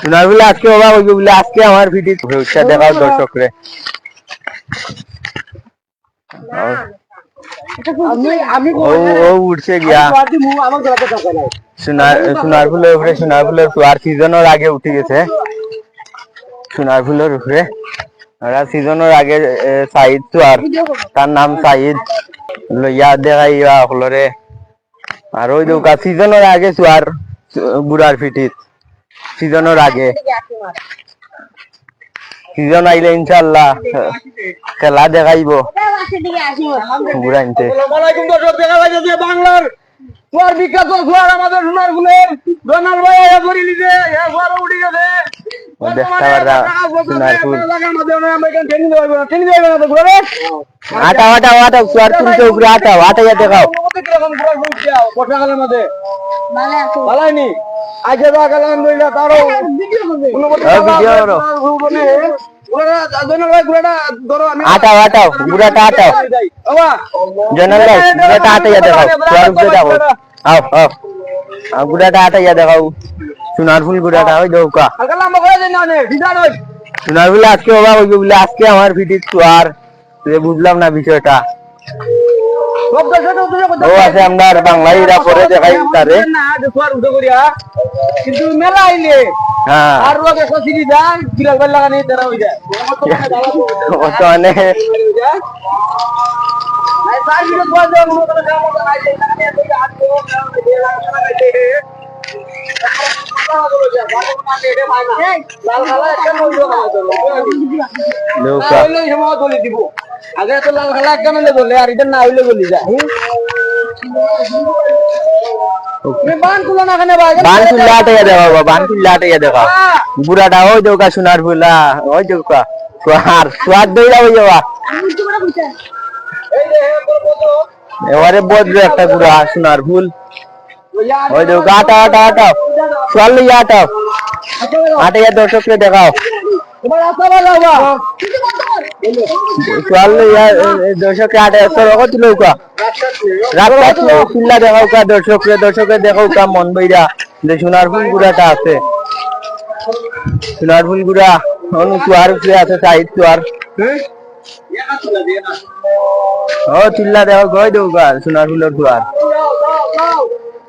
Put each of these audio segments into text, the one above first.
সোনার বলে আজকে বাবা বলে আজকে আমার ভিডিও ভবিষ্য দেখাও সোনার ফুলের উপরে সোনার ফুলের সিজনের আগে উঠে গেছে। সোনার ফুলের উপরে। ওরা সিজনের আগে সাইদ আর তার নাম সাইদ। লইয়া দেখাই ইয়া হলরে আর ওই দৌকা সিজনের আগে চুয়ার বুড়ার ফিটিত সিজনের আগে। সিজন আইলে ইনশাল্লাহ খেলা দেখাইব। বাংলার তোমার বিখ্যাত সোয়ার আমাদের সোনার ডোনাল ভাই সোয়ার গেছে আটা আটা আটা তুলতে উপরে আটাও আটাইয়া দেখাও মধ্যে আজকে তো তারও video করো। আটাও আটাও বুড়াটা আটাও। জনাল ভাই বুড়াটা আটাইয়া দেখাও। চুয়ার উপরে দেখাও। আও আও। আও বুড়াটা আটাইয়া দেখাও। সোনার ফুল ওই দৌকা সোনার ফুল আজকে বাবা আজকে আমার ভিডিও তুই বুঝলাম না বিষয়টা। ও আছে আপনার বাংলাইরা পরে দেখাই তারে। কিন্তু মেলা আইলে হ্যাঁ। আর লোকে কষিনি যান বিরাল বেল লাগানি তারা যায়। ও তো মানে দৌকা আগে তো লাল খেলা কেন বলে আর এটা না হইলে বলি যায় বান তুলো না কেন ভাই বান তুল্লা আটাইয়া দেখাও বাবা বান তুল্লা আটাইয়া দেখাও বুড়াটা ওই দৌকা সোনার ফুলা ওই দৌকা সোয়ার সোয়ার দইরা ওই যাওয়া এই যে হে বলব এবারে বদলে একটা বুড়া সোনার ফুল ওই দৌকা আটা আটা আটাও সোয়ার লইয়া আটাও আটাইয়া দর্শককে দেখাও দর্শকরে কা মন বইরা। যে সোনার ফুল গুড়াটা আছে। সোনার ফুল গুড়া চুয়ার উপরে আছে সাইড চুয়ার ও চিল্লা দেখাও গই দেও গা সোনার ফুলের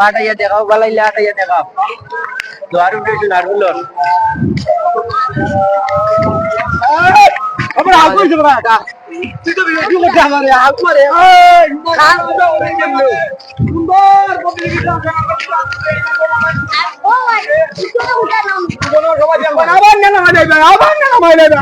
ಆಟಯ್ಯ ದೇಗಾವ್ ಬಲ ಇಲ್ಲ ಆಟಯ್ಯ ದೇಗಾವ್ ದ್ವಾರು ಬಿಟ್ಟು ನಡುವಲ್ಲ ಅಬ್ರ ಆಗ್ಬೋದು ಬರ ಆಟ সোনার ফুলর আবার না নামা যাইবে আবার না নামা যাইবে